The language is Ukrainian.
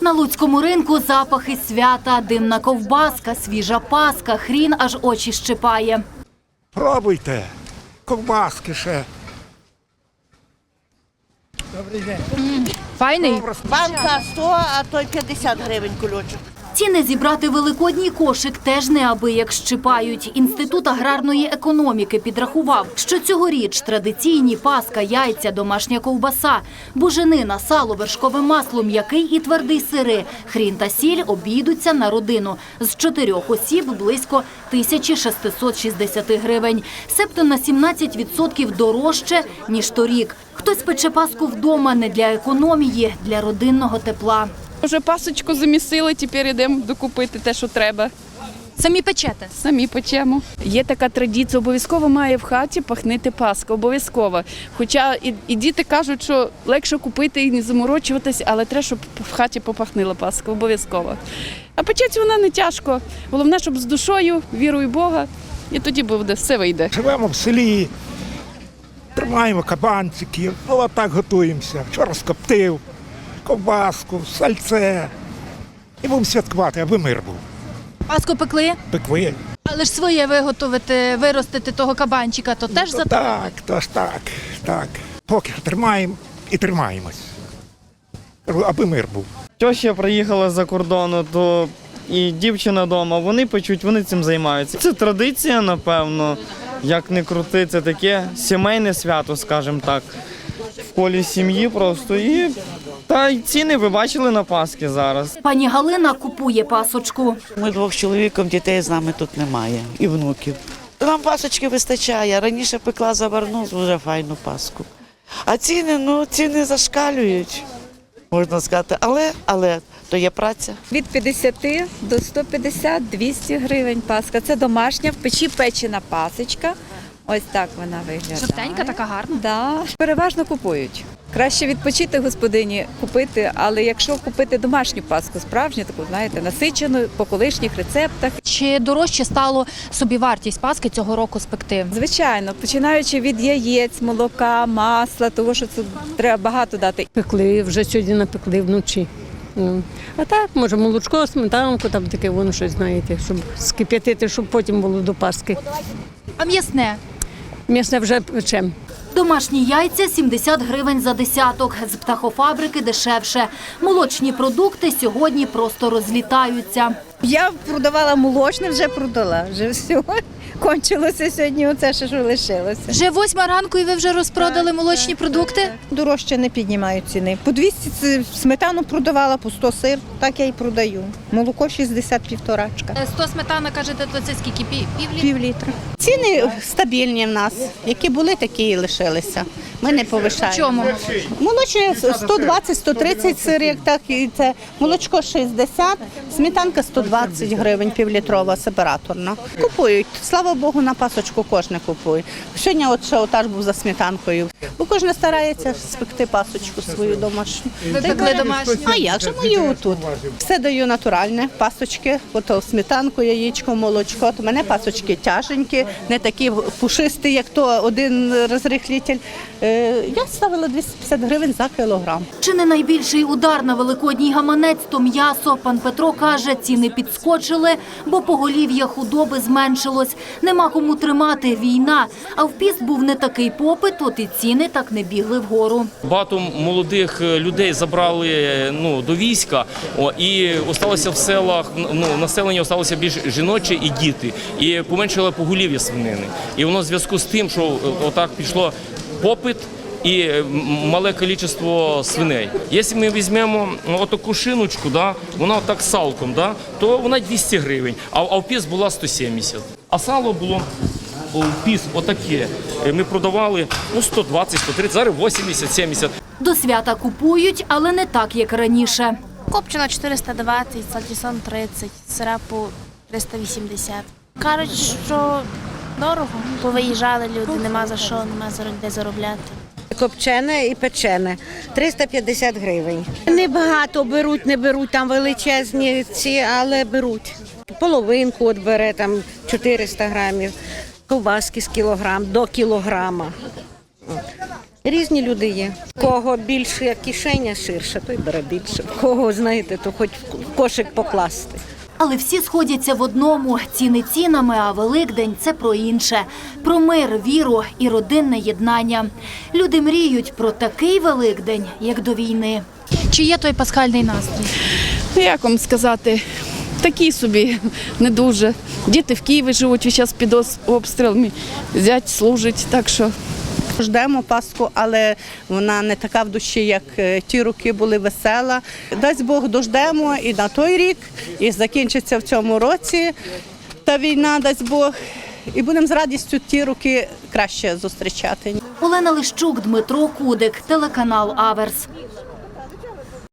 На луцькому ринку запахи свята, димна ковбаска, свіжа паска, хрін аж очі щипає. Пробуйте. Ковбаски ще. Файний. Банка 100, а то й 50 гривень кульочок. Ціни зібрати великодній кошик теж неабияк щипають. Інститут аграрної економіки підрахував, що цьогоріч традиційні паска, яйця, домашня ковбаса, буженина, сало, вершкове масло, м'який і твердий сири, хрін та сіль обійдуться на родину. З чотирьох осіб близько 1660 гривень. Себто на 17% дорожче, ніж торік. Хтось пече паску вдома не для економії, для родинного тепла. Вже пасочку замісили, тепер йдемо докупити те, що треба. Самі печете. Самі печемо. Є така традиція, обов'язково має в хаті пахнити паска, обов'язково. Хоча і, і діти кажуть, що легше купити і не заморочуватись, але треба, щоб в хаті попахнила паска, обов'язково. А печеться вона не тяжко. Головне, щоб з душою, вірою Бога, і тоді буде все вийде. Живемо в селі, тримаємо кабанчиків, ну отак готуємося. Вчора скоптив, ковбаску, сальце. І будемо святкувати, аби мир був. Паску пекли, Пекви. але ж своє виготовити, виростити того кабанчика, то теж То за так, то ж так, так. Поки тримаємо і тримаємось. Аби мир був. Тьоща приїхала з-за кордону, то і дівчина вдома, вони печуть, вони цим займаються. Це традиція, напевно, як не крути, це таке сімейне свято, скажімо так, в колі сім'ї просто. І та й ціни ви бачили на Пасхи зараз. Пані Галина купує пасочку. Ми двох з чоловіком, дітей з нами тут немає і внуків. Нам пасочки вистачає. Раніше пекла заварну дуже файну паску. А ціни, ну, ціни зашкалюють, можна сказати. Але, але то є праця. Від 50 до 150 200 гривень паска. Це домашня в печі печена пасочка. Ось так вона виглядає. жовтенька, така гарна. Да. Переважно купують. Краще відпочити господині купити, але якщо купити домашню паску, справжню, таку знаєте, насичену по колишніх рецептах. Чи дорожче стало собівартість паски цього року спекти? Звичайно, починаючи від яєць, молока, масла, того що це треба багато дати. Пекли, вже сьогодні напекли вночі. Ну, А так, може, молочко, сметанку, там таке воно щось, знаєте, щоб скип'ятити, щоб потім було до Пасхи. А м'ясне? М'ясне вже печем. Домашні яйця 70 гривень за десяток. З птахофабрики дешевше. Молочні продукти сьогодні просто розлітаються. Я продавала молочне, вже продала. Вже все. Кончилося сьогодні, оце ще що лишилося. Вже восьма ранку і ви вже розпродали молочні продукти? Дорожче не піднімають ціни. По 200 сметану продавала, по 100 сир, так я і продаю. Молоко 60 півторачка. 100 сметана, кажете, то це скільки? Пів літра? Пів літра. Ціни стабільні в нас. Які були, такі і лишилися. Ми не повишаємо. Чому? Молочне 120-130 сир, як так, і це молочко 60, сметанка 120 гривень, півлітрова, сепараторна. Купують. Слава Богу, на пасочку кожен купує. Сьогодні от ще отаж був за сметанкою. Бо кожен старається спекти пасочку свою домашню. Ви пекли домашні? А як же мою тут? Все даю натуральне, пасочки, ото сметанку, яєчко, молочко. От у мене пасочки тяженькі, не такі пушисті, як то один розрихлітель. Я ставила 250 гривень за кілограм. Чи не найбільший удар на великодній гаманець – то м'ясо. Пан Петро каже, ціни підскочили, бо поголів'я худоби зменшилось. Нема кому тримати війна. А в піст був не такий попит, от і ціни так не бігли вгору. Багато молодих е, людей забрали е, ну, до війська, о, і осталося в селах, ну, населення осталося більш жіноче і діти. І поменшило поголів'я свинини. І воно в зв'язку з тим, що е, отак пішло попит. І мале кількість свиней. Якщо ми візьмемо отаку шиночку, да, вона отак салком, да, то вона 200 гривень, а, а в піс була 170. А сало було в піс отаке. Е, Ми продавали ну, 120, 130, зараз 80, 70. До свята купують, але не так, як раніше. Копчена 420, сальтісон 30, сира по 380. Кажуть, що дорого, бо виїжджали люди, нема за що, нема де заробляти. Копчене і печене 350 гривень. Небагато беруть, не беруть там величезні ці, але беруть. Половинку от бере там 400 грамів, ковбаски з кілограм до кілограма. Різні люди є. В Кого більше кишеня ширша, той бере більше. В Кого, знаєте, то хоч в кошик покласти. Але всі сходяться в одному: ціни цінами, а Великдень це про інше, про мир, віру і родинне єднання. Люди мріють про такий Великдень, як до війни. Чи є той пасхальний настрій? Ну, як вам сказати, такі собі не дуже. Діти в Києві живуть час під обстрілами, зять служить, так що Ждемо Пасху, але вона не така в душі, як е, ті роки були весела. Дасть Бог дождемо і на той рік, і закінчиться в цьому році та війна, дасть Бог. І будемо з радістю ті роки краще зустрічати. Олена Лищук, Дмитро Кудик, телеканал Аверс.